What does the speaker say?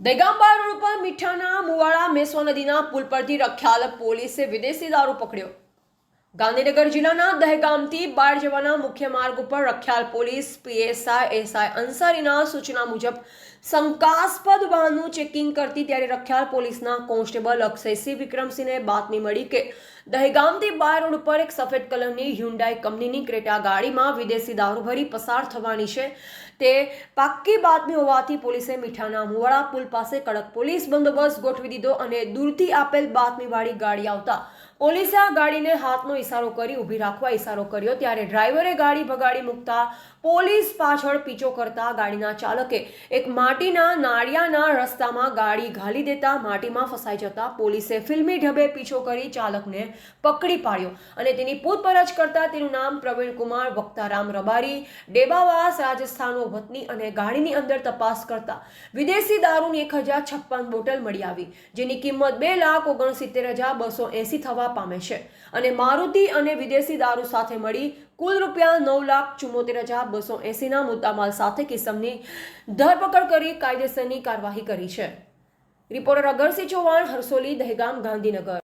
દહેગામબાર road પર મીઠાના મુવાડા meso નદીના પુલ પરથી રખ્યાલ પોલીસે વિદેશી દારૂ પકડ્યો. ગાંધીનગર જિલ્લાના દહેગામથી બાર જવાના મુખ્ય માર્ગ ઉપર રખ્યાલ પોલીસ, પીએસઆઈ, એસઆઈ અંસારીના સૂચના મુજબ શંકાસ્પદ વાહનનું ચેકિંગ કરતી ત્યારે રખ્યાલ પોલીસના કોન્સ્ટેબલ અક્ષયસિંહ વિક્રમસિંહને બાતમી મળી કે દહેગામથી બાર રોડ ઉપર એક સફેદ કલરની હ્યુન્ડાઈ કંપનીની ક્રેટા ગાડીમાં વિદેશી દારૂ ભરી પસાર થવાની છે. તે પાક્કી બાતમી હોવાથી પોલીસે મીઠાના મુવાડા, પુલ પાસે કડક પોલીસ બંદોબસ્ત ગોઠવી દીધો અને દૂરથી આપેલ બાતમીવાળી ગાડી આવતા પોલીસે આ ગાડીને હાથનો ઇશારો કરી ઊભી રાખવા ઇશારો કર્યો. ત્યારે ડ્રાઈવરે ગાડી ભગાડી મૂકતા પોલીસ પાછળ પીછો કરતા ગાડીના ચાલકે એક માટીના નાળિયાના રસ્તામાં ગાડી ઘાલી દેતા માટીમાં ફસાઈ જતા પોલીસે ફિલ્મી ઢબે પીછો કરી ચાલકને પકડી પાડ્યો અને તેની પૂછપરછ કરતા તેનું નામ પ્રવીણ કુમાર વક્તારામ રબારી, ડેબાવાસ, રાજસ્થાનનો વતની અને ગાડીની અંદર તપાસ કરતા વિદેશી દારૂની એક હજાર છપ્પન બોટલ મળી આવી, જેની કિંમત બે લાખ ઓગણસિત્તેર હજાર બસો એંસી થવા પામે છે. અને મારુતિ અને વિદેશી દારૂ સાથે મળી કુલ રૂપિયા નવ લાખ ચુમ્મોતેર હજાર બસો એંસીના મુદ્દામાલ સાથે કિસમની ધરપકડ કરી કાયદેસરની કાર્યવાહી કરી છે. રિપોર્ટર અગરસિંહ ચૌહાણ, હરસોલી, દહેગામ, ગાંધીનગર.